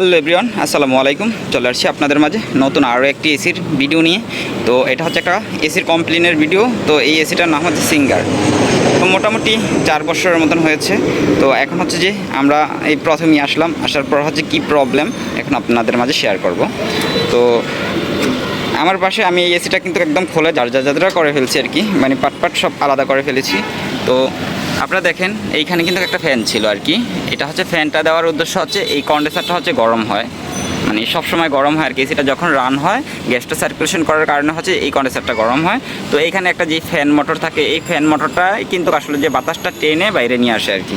Hello everyone, আসসালামু আলাইকুম। চলে আসছি আপনাদের মাঝে নতুন আরও একটি এসির ভিডিও নিয়ে। তো এটা হচ্ছে একটা এসির কমপ্লেনের ভিডিও। তো এই এসিটার নাম হচ্ছে সিঙ্গার। তো মোটামুটি চার বছরের মতন হয়েছে। তো এখন হচ্ছে যে আমরা এই প্রথমেই আসলাম। আসার পর হচ্ছে কি প্রবলেম এখন আপনাদের মাঝে শেয়ার করব। তো আমার পাশে আমি এই এসিটা কিন্তু একদম খোলে, যার যাত্রা করে ফেলছি আর কি। মানে পাট পাট সব আলাদা করে ফেলেছি। তো আপনারা দেখেন, এইখানে কিন্তু একটা ফ্যান ছিল আর কি। এটা হচ্ছে ফ্যানটা দেওয়ার উদ্দেশ্য হচ্ছে, এই কন্ডেন্সারটা হচ্ছে গরম হয়। মানে সব সময় গরম হয় আর কি, সেটা যখন রান হয় গ্যাসটা সার্কুলেশন করার কারণে হচ্ছে এই কন্ডেন্সারটা গরম হয়। তো এইখানে একটা যে ফ্যান মোটর থাকে, এই ফ্যান মোটরটাই কিন্তু আসলে যে বাতাসটা টেনে বাইরে নিয়ে আসে আর কি।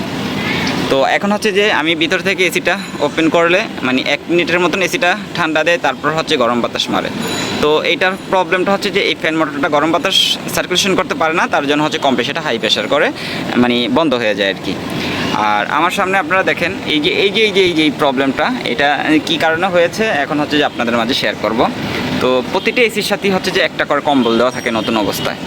তো এখন হচ্ছে যে আমি ভিতর থেকে এসিটা ওপেন করলে মানে এক মিনিটের মতন এসিটা ঠান্ডা দেয়, তারপর হচ্ছে গরম বাতাস মারে। তো এইটার প্রবলেমটা হচ্ছে যে এই ফ্যান মোটরটা গরম বাতাস সার্কুলেশন করতে পারে না, তার জন্য হচ্ছে কম্প্রেসারটা হাই প্রেশার করে মানে বন্ধ হয়ে যায় আর কি আর আমার সামনে আপনারা দেখেন, এই যে এই যে এই যে এই যে এই প্রবলেমটা এটা কি কারণে হয়েছে, এখন হচ্ছে যে আপনাদের মাঝে শেয়ার করব। তো প্রতিটা এসির সাথেই হচ্ছে যে একটা করে কম্বল দেওয়া থাকে নতুন অবস্থায়।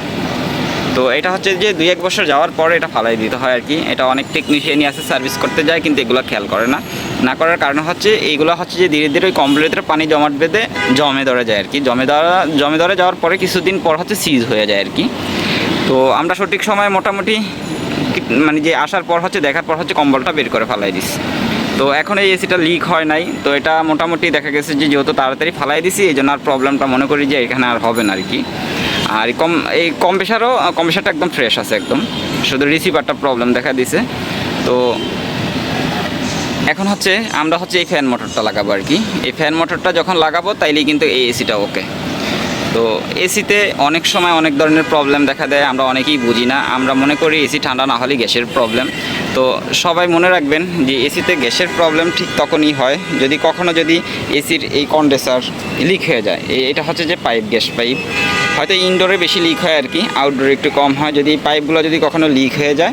তো এটা হচ্ছে যে দুই এক বছর যাওয়ার পরে এটা ফালাই দিতে হয় আর কি। এটা অনেক টেকনিশিয়ানই আছে সার্ভিস করতে যায়, কিন্তু এগুলো খেয়াল করে না। না করার কারণ হচ্ছে, এইগুলো হচ্ছে যে ধীরে ধীরে ওই কম্বলের পানি জমাট বেঁধে জমে ধরে যায় আর কি। জমে ধরা, জমে ধরে যাওয়ার পরে কিছুদিন পর হচ্ছে সিজ হয়ে যায় আর কি। তো আমরা সঠিক সময় মোটামুটি মানে যে আসার পর হচ্ছে, দেখার পর হচ্ছে কম্বলটা বের করে ফালাই দিছি। তো এখন এই এসিটা লিক হয় নাই, তো এটা মোটামুটি দেখা গেছে যে যেহেতু তাড়াতাড়ি ফালাই দিছি এই জন্য আর প্রবলেমটা মনে করি যে এখানে আর হবে না আর কি। আর এই কম, এই কম্প্রেসারও কম্প্রেসারটা একদম ফ্রেশ আছে একদম। শুধু রিসিভারটা প্রবলেম দেখা দিছে। তো এখন হচ্ছে, আমরা হচ্ছে এই ফ্যান মোটরটা লাগাবো আর কি। এই ফ্যান মোটরটা যখন লাগাবো, তাইলেই কিন্তু এই এসিটা ওকে তো এসিতে অনেক সময় অনেক ধরনের প্রবলেম দেখা দেয়, আমরা অনেকেই বুঝি না। আমরা মনে করি এসি ঠান্ডা না হলে গ্যাসের প্রবলেম তো সবাই মনে রাখবেন যে এসিতে গ্যাসের প্রবলেম ঠিক তখনই হয় যদি কখনো যদি এসির এই কন্ডেসার লিক হয়ে যায়। এটা হচ্ছে যে পাইপ গ্যাস পাইপ হয়তো ইনডোরে বেশি লিক হয় আর কি আউটডোরে একটু কম হয়। যদি পাইপগুলো যদি কখনো লিক হয়ে যায়,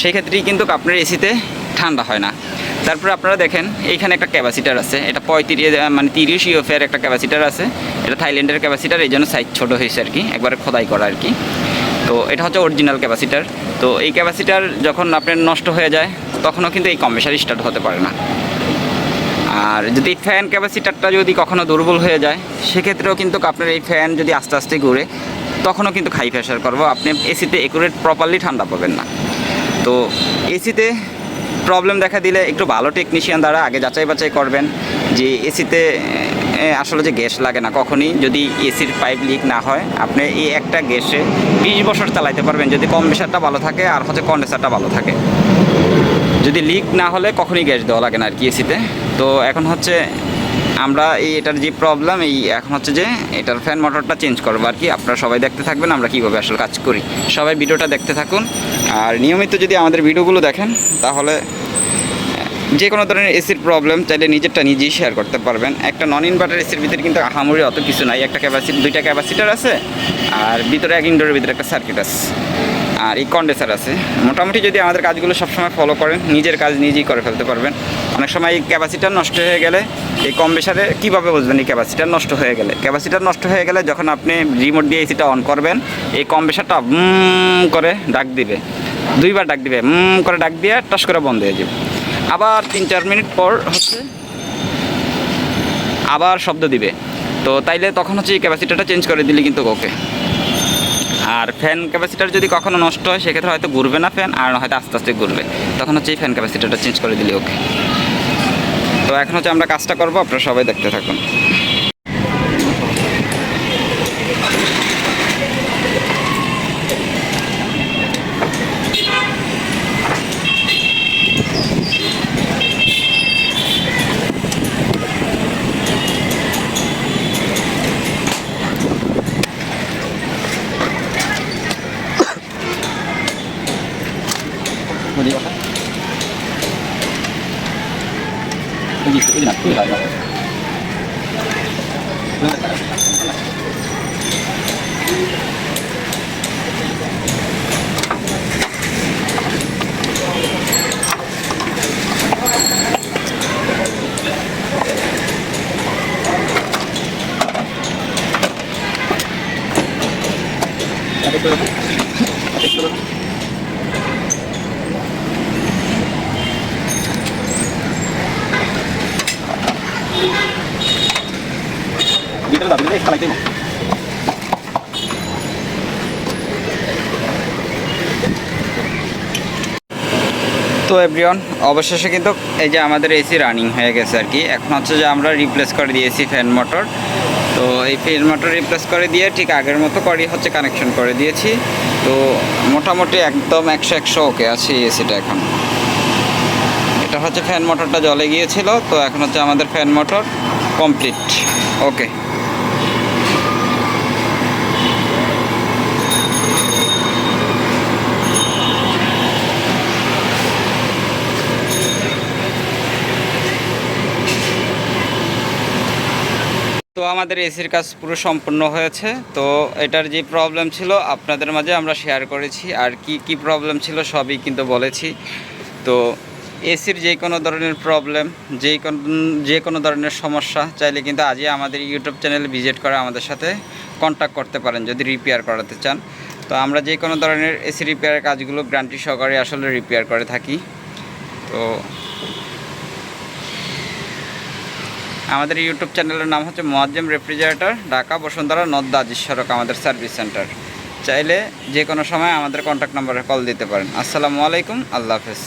সেক্ষেত্রেই কিন্তু আপনার এসিতে ঠান্ডা হয় না। তারপরে আপনারা দেখেন এইখানে একটা ক্যাপাসিটার আছে। এটা পঁয়ত্রিশ মানে তিরিশ ইউফের একটা ক্যাপাসিটার আছে। এটা থাইল্যান্ডের ক্যাপাসিটার এই জন্য সাইজ ছোটো হয়েছে আর কি, একবারে খোদাই করা আর কি। তো এটা হচ্ছে অরিজিনাল ক্যাপাসিটার তো এই ক্যাপাসিটার যখন আপনার নষ্ট হয়ে যায়, তখনও কিন্তু এই কম্প্রেসার স্টার্ট হতে পারে না। আর যদি ফ্যান ক্যাপাসিটারটা যদি কখনো দুর্বল হয়ে যায়, সেক্ষেত্রেও কিন্তু আপনার এই ফ্যান যদি আস্তে আস্তে ঘুরে, তখনও কিন্তু হাই প্রেশার করব। আপনি এসিতে একুরেট প্রপারলি ঠান্ডা পাবেন না। তো এসিতে প্রবলেম দেখা দিলে একটু ভালো টেকনিশিয়ান দ্বারা আগে যাচাই বাছাই করবেন যে এসিতে আসলে যে গ্যাস লাগে না, কখনই যদি এসির পাইপ লিক না হয়, আপনি এই একটা গ্যাসে বিশ বছর চালাইতে পারবেন। যদি কম্প্রেসারটা ভালো থাকে, আর হচ্ছে কন্ডেন্সারটা ভালো থাকে। যদি লিক না হলে কখনই গ্যাস দেওয়া লাগে না আর কি এসিতে। তো এখন হচ্ছে আমরা এই এটার যে প্রবলেম এই এখন হচ্ছে যে এটার ফ্যান মোটরটা চেঞ্জ করব আর কি। আপনারা সবাই দেখতে থাকবেন, আমরা কীভাবে আসলে কাজ করি। সবাই ভিডিওটা দেখতে থাকুন। আর নিয়মিত যদি আমাদের ভিডিওগুলো দেখেন, তাহলে যে কোনো ধরনের এসির প্রবলেম চাইলে নিজেরটা নিজেই শেয়ার করতে পারবেন। একটা নন ইনভার্টার এসির ভিতরে কিন্তু আহামরি অত কিছু নাই। একটা ক্যাপাসিটি দুইটা ক্যাপাসিটার আছে আর ভিতরে এক ইনডোরের ভিতরে একটা সার্কিট আছে। আর এই কন্ডেন্সার আছে। মোটামুটি যদি আমাদের কাজগুলো সবসময় ফলো করেন, নিজের কাজ নিজেই করে ফেলতে পারবেন। অনেক সময় এই ক্যাপাসিটার নষ্ট হয়ে গেলে এই কম্প্রেসারে কীভাবে বুঝবেন এই ক্যাপাসিটার নষ্ট হয়ে গেলে? ক্যাপাসিটার নষ্ট হয়ে গেলে যখন আপনি রিমোট দিয়ে এসিটা অন করবেন, এই কম্প্রেসারটা উম করে ডাক দিবে। দুইবার ডাক দিবে করে ডাক দিয়ে টস করে বন্ধ হয়ে যাবে। আবার তিন চার মিনিট পর হচ্ছে আবার শব্দ দিবে। তো তাইলে তখন হচ্ছে এই ক্যাপাসিটারটা চেঞ্জ করে দিলে কিন্তু ওকে। আর ফ্যান ক্যাপাসিটার যদি কখনো নষ্ট হয়, সেক্ষেত্রে হয়তো ঘুরবে না ফ্যান, আর হয়তো আস্তে আস্তে ঘুরবে। তখন হচ্ছে এই ফ্যান ক্যাপাসিটারটা চেঞ্জ করে দিলে, ওকে। তো এখন হচ্ছে আমরা কাজটা করব, আপনারা সবাই দেখতে থাকুন। 那你是有点贵了，要。Thank. এই তো এভরিওয়ান অবশেষে কিন্তু এই যে আমাদের এসি রানিং হয়ে গেছে আর কি। এখন হচ্ছে যে আমরা রিপ্লেস করে দিয়েছি ফ্যান মোটর তো এই ফ্যান মোটর রিপ্লেস করে দিয়ে ঠিক আগের মতো করেই হচ্ছে কানেকশন করে দিয়েছি। তো মোটামুটি একদম একশো একশো ওকে আছে এসিটা এখন। এটা হচ্ছে ফ্যান মোটরটা জলে গিয়েছিল, তো এখন হচ্ছে আমাদের ফ্যান মোটর কমপ্লিট ওকে তো আমাদের এসির কাজ পুরো সম্পূর্ণ হয়েছে। তো এটার যে প্রবলেম ছিল, আপনাদের মাঝে আমরা শেয়ার করেছি। আর কি কি প্রবলেম ছিল সবই কিন্তু বলেছি। তো এসির যে কোনো ধরনের প্রবলেম যেই কোনো, যে কোনো ধরনের সমস্যা, চাইলে কিন্তু আজই আমাদের ইউটিউব চ্যানেলে ভিজিট করে আমাদের সাথে কন্ট্যাক্ট করতে পারেন যদি রিপেয়ার করাতে চান। তো আমরা যে কোনো ধরনের এসি রিপেয়ারের কাজগুলো গ্যারান্টি সহকারে আসলে রিপেয়ার করে থাকি। তো আমাদের ইউটিউব চ্যানেলের নাম হচ্ছে মোয়াজ্জেম রেফ্রিজারেটর, ঢাকা, বসুন্ধরা, নদ্দা আজিজ সড়ক আমাদের সার্ভিস সেন্টার চাইলে যে কোনো সময় আমাদের কন্ট্যাক্ট নাম্বারে কল দিতে পারেন। আসসালামু আলাইকুম, আল্লাহ হাফেজ।